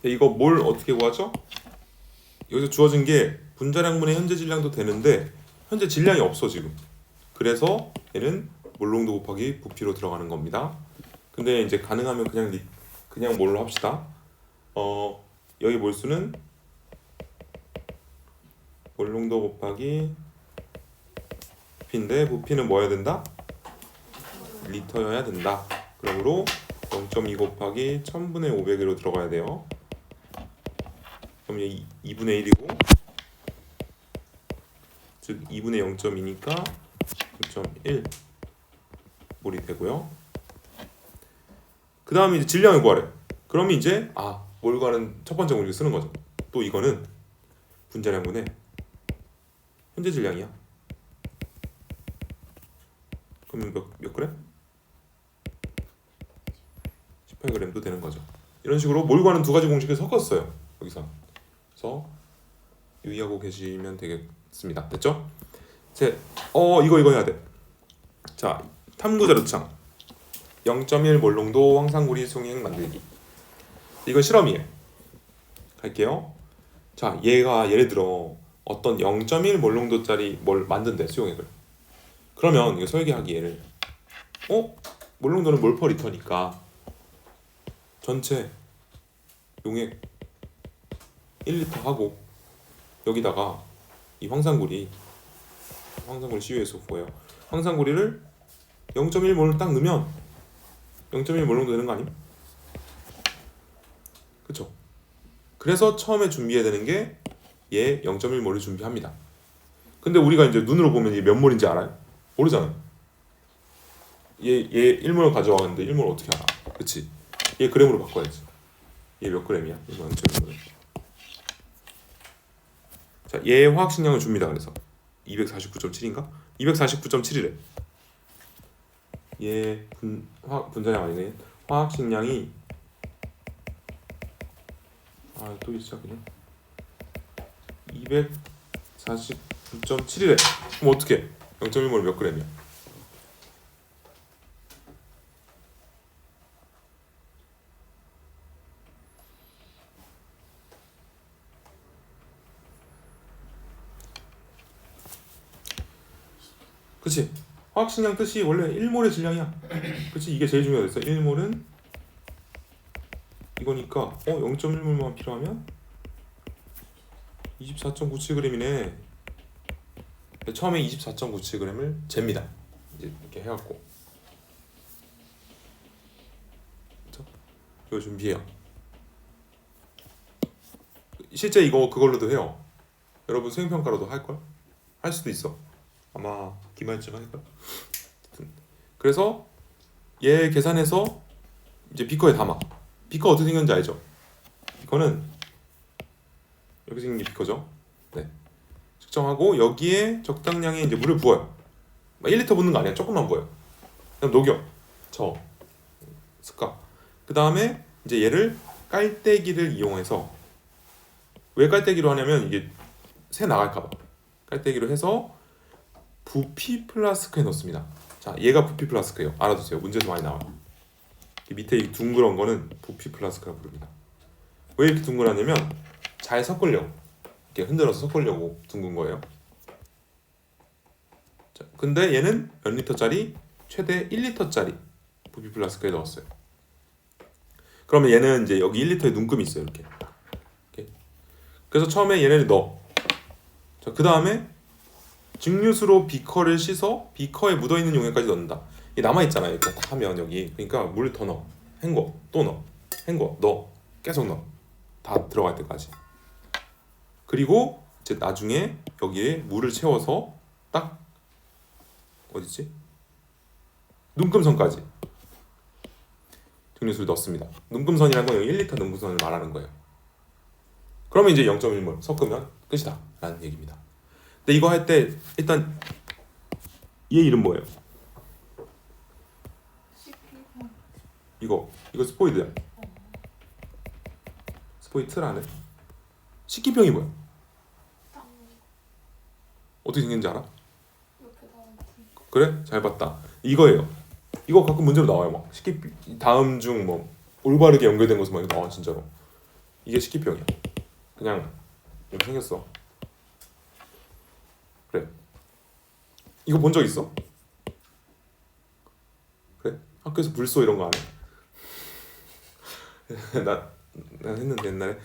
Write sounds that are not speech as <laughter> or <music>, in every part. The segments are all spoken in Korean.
근데 이거 뭘 어떻게 구하죠? 여기서 주어진 게 분자량분의 현재 질량도 되는데 현재 질량이 없어 지금. 그래서 얘는 몰롱도 곱하기 부피로 들어가는 겁니다. 근데 이제 가능하면 그냥 리- 그냥 뭘로 합시다. 어 여기 몰수는 몰롱도 곱하기 부피인데 부피는 뭐여야 된다? 리터여야 된다. 그러므로 0.2 곱하기 1000분의 500으로 들어가야 돼요. 그럼 이 2분의 1이고 즉 2분의 0.2니까 0.1 몰이 되고요. 그 다음에 이제 질량을 구하래. 그럼 이제 아, 몰 구하는 첫 번째 공式쓰는 거죠. 또 이거는 분자량분의 현재 질량이야. 그러면 몇, 몇 그램? 18g도 되는 거죠. 이런 식으로 몰 구하는 두 가지 공식을 섞었어요. 여기서. 그래서 유의하고 계시면 되겠습니다. 됐죠? 제, 어 이거 이거 해야 돼. 자, 탐구 자료창 0.1 몰롱도 황산구리 송행 만들기. 이건 실험이에요. 갈게요. 자, 얘가 예를 들어 어떤 0.1 몰롱도짜리 뭘 만든대 수용액을. 그러면 이거 설계하기 얘를 어? 몰롱도는 몰퍼 리터니까 전체 용액 1리터 하고 여기다가 이 황산구리 황산구리 CuSO4예요. 황산구리를 0.1몰 딱 넣으면 0.1몰 정도 되는 거 아님? 그쵸? 그래서 처음에 준비해야 되는 게 얘 0.1몰을 준비합니다. 근데 우리가 이제 눈으로 보면 이게 몇 몰인지 알아요? 모르잖아요. 얘, 얘 1몰 가져왔는데 1몰 어떻게 알아? 그치? 얘 그램으로 바꿔야지. 얘 몇 그램이야? 이거 0.1몰. 자, 얘 화학 식량을 줍니다. 그래서 249.7인가? 249.7이래. 얘 분, 화학 분자량 아니네. 화학 식량이 아, 또 있어 그냥 249.7이래. 그럼 어떻게? 0.1몰 몇 그램이야? 그치? 화학식량 뜻이 원래 1몰의 질량이야. 그치? 이게 제일 중요했어. 1몰은 이거니까 어 0.1몰만 필요하면 24.97g이네. 처음에 24.97g을 잽니다. 이제 이렇게 해갖고? 이거 준비해요. 실제 이거 그걸로도 해요. 여러분 수행평가로도 할 걸? 할 수도 있어. 아마 기말쯤? 하여튼. 그래서 얘 계산해서 이제 비커에 담아. 비커 어떻게 생겼는지 알죠? 비커는 이렇게 생긴 게 비커죠. 네. 측정하고 여기에 적당량의 이제 물을 부어요. 막 1리터 붓는 거 아니야. 조금만 부어요. 그냥 녹여. 저 습가. 그 다음에 이제 얘를 깔때기를 이용해서 왜 깔때기로 하냐면 이게 새 나갈까봐 깔때기로 해서 부피 플라스크에 넣습니다. 자, 얘가 부피 플라스크예요. 알아두세요. 문제도 많이 나와요. 이 밑에 이 둥그런 거는 부피 플라스크라고 부릅니다. 왜 이렇게 둥그라냐면 잘 섞으려고 이렇게 흔들어서 섞으려고 둥근 거예요. 자, 근데 얘는 몇 리터짜리? 최대 1리터짜리 부피 플라스크에 넣었어요. 그러면 얘는 이제 여기 1리터에 눈금이 있어요. 이렇게. 이렇게. 그래서 처음에 얘네를 넣어. 자, 그 다음에 증류수로 비커를 씻어 비커에 묻어 있는 용액까지 넣는다. 이 남아 있잖아요. 이렇게 딱 하면 여기 그러니까 물 더 넣어, 헹궈, 또 넣어, 헹궈, 넣어, 계속 넣어. 다 들어갈 때까지. 그리고 이제 나중에 여기에 물을 채워서 딱 어디지? 눈금선까지 증류수를 넣습니다. 눈금선이란 건 여기 1리터 눈금선을 말하는 거예요. 그러면 이제 0.1몰 섞으면 끝이다 라는 얘기입니다. 근데 이거 할 때 일단 얘 이름 뭐예요? 이거 이거 스포이드야. 스포이트라네. 식기병이 뭐야? 어떻게 생긴지 알아? 그래? 잘 봤다. 이거예요. 이거 가끔 문제로 나와요. 막 식기 다음 중 뭐 올바르게 연결된 것은 막 나와 진짜로. 이게 식기병이야. 그냥 이렇게 생겼어. 그래. 이거 본 적 있어? 그래? 학교에서 불소 이런 거 안 해? <laughs> 나, 나 했는데 옛날에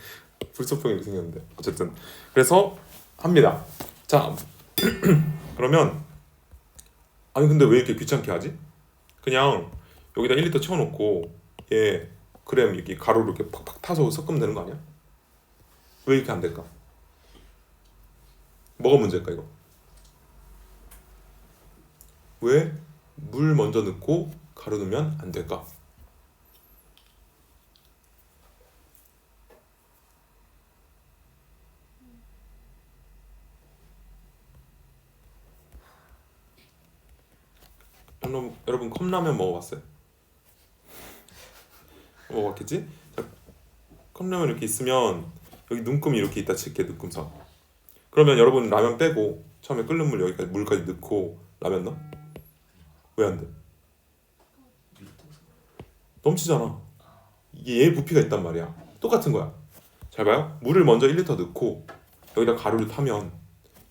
불소병이 생겼는데 어쨌든 그래서 합니다. 자 <clears throat> 그러면 아니 근데 왜 이렇게 귀찮게 하지? 그냥 여기다 1리터 채워놓고 얘 그램 이렇게 가루로 이렇게 팍팍 타서 섞으면 되는 거 아니야? 왜 이렇게 안 될까? 뭐가 문제일까 이거? 왜 물 먼저 넣고 가루 넣으면 안 될까? 여러분, 여러분 컵라면 먹어봤어요? 먹어봤겠지? 자, 컵라면 이렇게 있으면 여기 눈금이 이렇게 있다 칠게 눈금선 그러면 여러분 라면 빼고 처음에 끓는 물 여기까지 물까지 넣고 라면 넣어? 왜 안 돼? 넘치잖아. 이게 얘 부피가 있단 말이야. 똑같은 거야. 잘 봐요. 물을 먼저 1리터 넣고 여기다 가루를 타면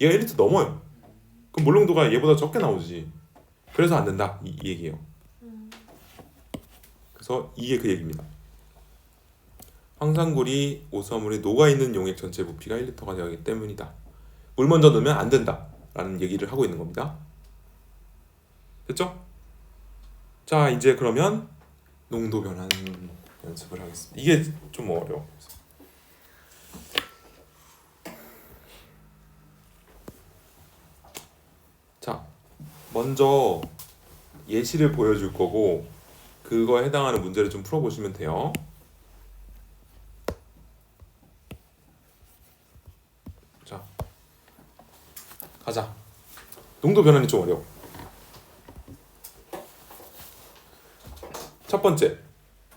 얘가 1리터 넘어요. 그럼 물농도가 얘보다 적게 나오지. 그래서 안 된다. 이, 이 얘기예요. 그래서 이게 그 얘기입니다. 황산굴이 오수화물에 녹아있는 용액 전체 부피가 1리터가 되기 때문이다. 물 먼저 넣으면 안 된다. 라는 얘기를 하고 있는 겁니다 됐죠? 자 이제 그러면 농도 변환 연습을 하겠습니다. 이게 좀 어려워. 자 먼저 예시를 보여줄 거고 그거에 해당하는 문제를 좀 풀어보시면 돼요. 자 가자. 농도 변환이 좀 어려워 첫 번째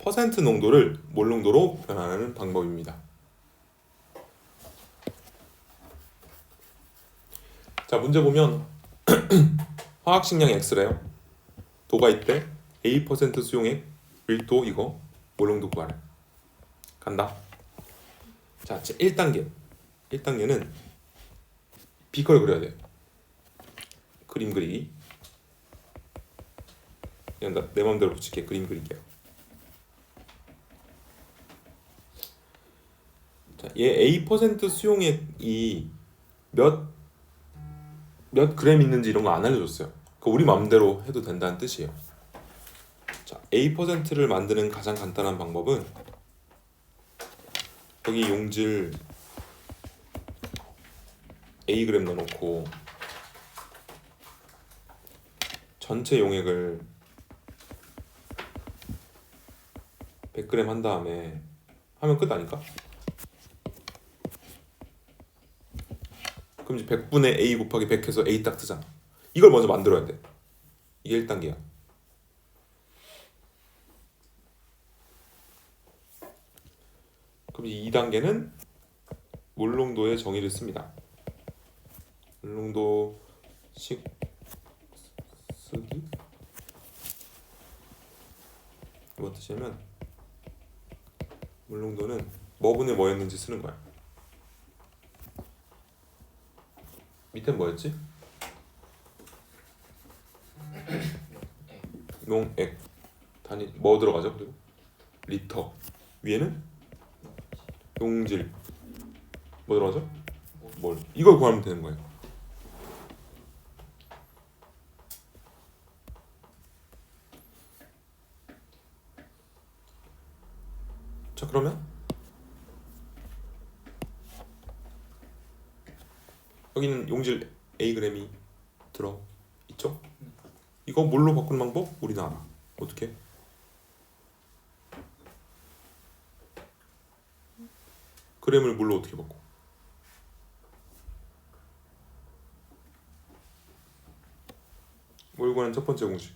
퍼센트 농도를 몰 농도로 변환하는 방법입니다. 자 문제 보면 <clears throat> 화학식량 X래요. 도가 있대. A% 수용액 밀도 이거 몰 농도 구하래. 간다. 자 1단계. 1단계는 비커를 그려야 돼. 그림 그리기 그냥 나, 내 맘대로 붙일게 그림 그리기야 자, 얘 A% 수용액이 몇 몇 그램 있는지 이런 거 안 알려줬어요. 그 우리 마음대로 해도 된다는 뜻이에요. 자, A%를 만드는 가장 간단한 방법은 여기 용질 A 그램 넣어놓고 전체 용액을 100g 한 다음에 하면 끝 아닐까? 그럼 이제 100분의 A 곱하기 100 해서 A 딱 뜨잖아. 이걸 먼저 만들어야 돼. 이게 1단계야. 그럼 2단계는 몰농도의 정의를 씁니다. 몰농도식 쓰기 뭐 뜻이냐면 물농도는 뭐분의 뭐였는지 쓰는 거야. 밑엔 뭐였지? 용액 단위 뭐 들어가죠? 그리고 리터 위에는 용질 뭐 들어가죠? 뭘 이걸 구하면 되는 거예요. 자 그러면 여기는 용질 A 그램이 들어 있죠? 이거 뭘로 바꾸는 방법 알아. 어떻게? 그램을 뭘로 어떻게 바꿔? 뭘 구하는 첫 번째 공식.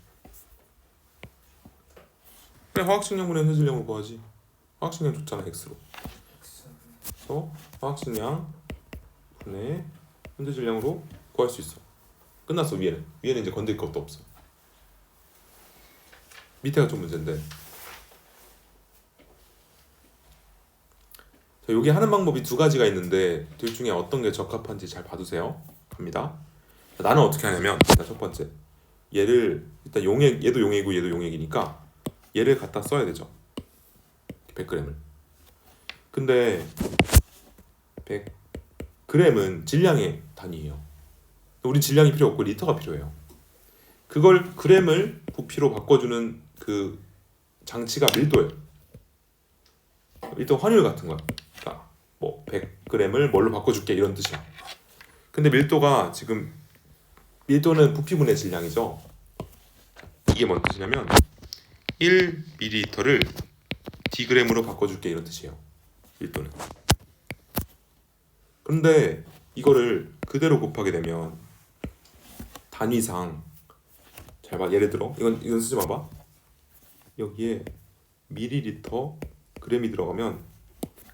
그래 화학식량분의 현질량으로 구하지. 화학식량 줬잖아 x로. 그래서 화학식량 분의 현재 질량으로 구할 수 있어. 끝났어 위에는. 위에는 이제 건들 것도 없어. 밑에가 좀 문제인데. 자, 자, 여기 하는 방법이 두 가지가 있는데 둘 중에 어떤 게 적합한지 잘 봐두세요. 갑니다. 자, 나는 어떻게 하냐면 일단 첫 번째 얘를 일단 용액 얘도 용액이고 얘도 용액이니까 얘를 갖다 써야 되죠. 100g을. 근데 100g은 질량의 단위예요. 우리 질량이 필요 없고 리터가 필요해요. 그걸 그램을 부피로 바꿔주는 그 장치가 밀도예요. 밀도 환율 같은 거야. 그러니까 뭐 100g을 뭘로 바꿔줄게 이런 뜻이야. 근데 밀도가 지금 밀도는 부피분의 질량이죠. 이게 뭔 뜻이냐면 1ml를 dg으로 바꿔줄게 이런 뜻이에요. 밀도는. 그런데 이거를 그대로 곱하게 되면 단위상 잘 봐. 예를 들어 이건 이건 쓰지 마봐. 여기에 미리리터 그램이 들어가면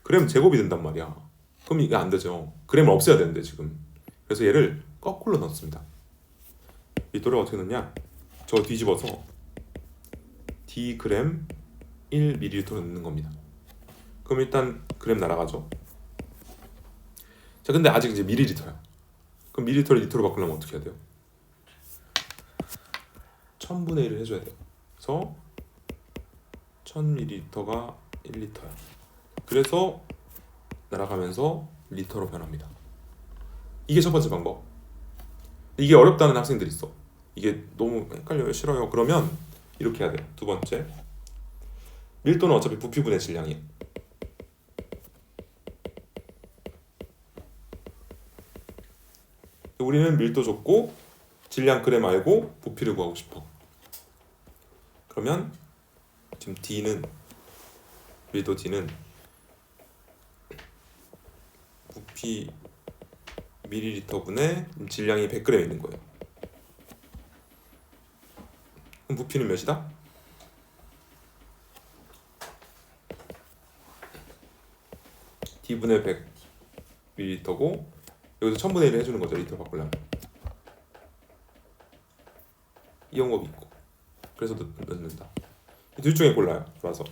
그램 제곱이 된단 말이야. 그럼 이게 안 되죠. 그램을 없애야 되는데 지금. 그래서 얘를 거꾸로 넣습니다. 밀도를 어떻게 넣냐? 저 뒤집어서 d 그램 1ml 넣는 겁니다. 그럼 일단 그램 날아가죠. 자, 근데 아직 이제 미리리터야. 그럼 미리리터를 리터로 바꾸려면 어떻게 해야 돼요? 1000분의 1을 해줘야 돼요. 그래서 1000ml가 1리터야. 그래서 날아가면서 리터로 변합니다. 이게 첫 번째 방법. 이게 어렵다는 학생들이 있어. 이게 너무 헷갈려요, 싫어요. 그러면 이렇게 해야 돼요. 두 번째. 밀도는 어차피 부피분의 질량이에요. 우리는 밀도 줬고 질량 그램 알고 부피를 구하고 싶어. 그러면 지금 D는 밀도 D는 부피 밀리리터 분의 질량이 100g 있는 거예요. 그럼 부피는 몇이다? D분의 100 밀리리터고 여기서 1000분의 1을 해주는 거죠 리터 바꾸려면. 이 방법이 있고. 그래서 넣, 넣는다. 이 둘 중에 골라요 좋아서.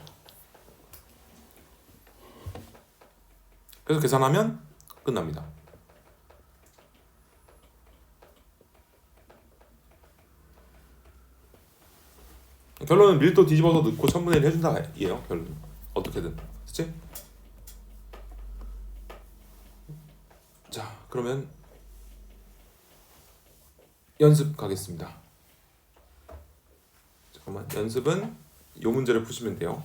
그래서 계산하면 끝납니다. 결론은 밀도 뒤집어서 넣고 1000분의 1 해준다 이에요 결론. 어떻게든. 그치? 자 그러면 연습 가겠습니다. 잠깐만 연습은 요 문제를 푸시면 돼요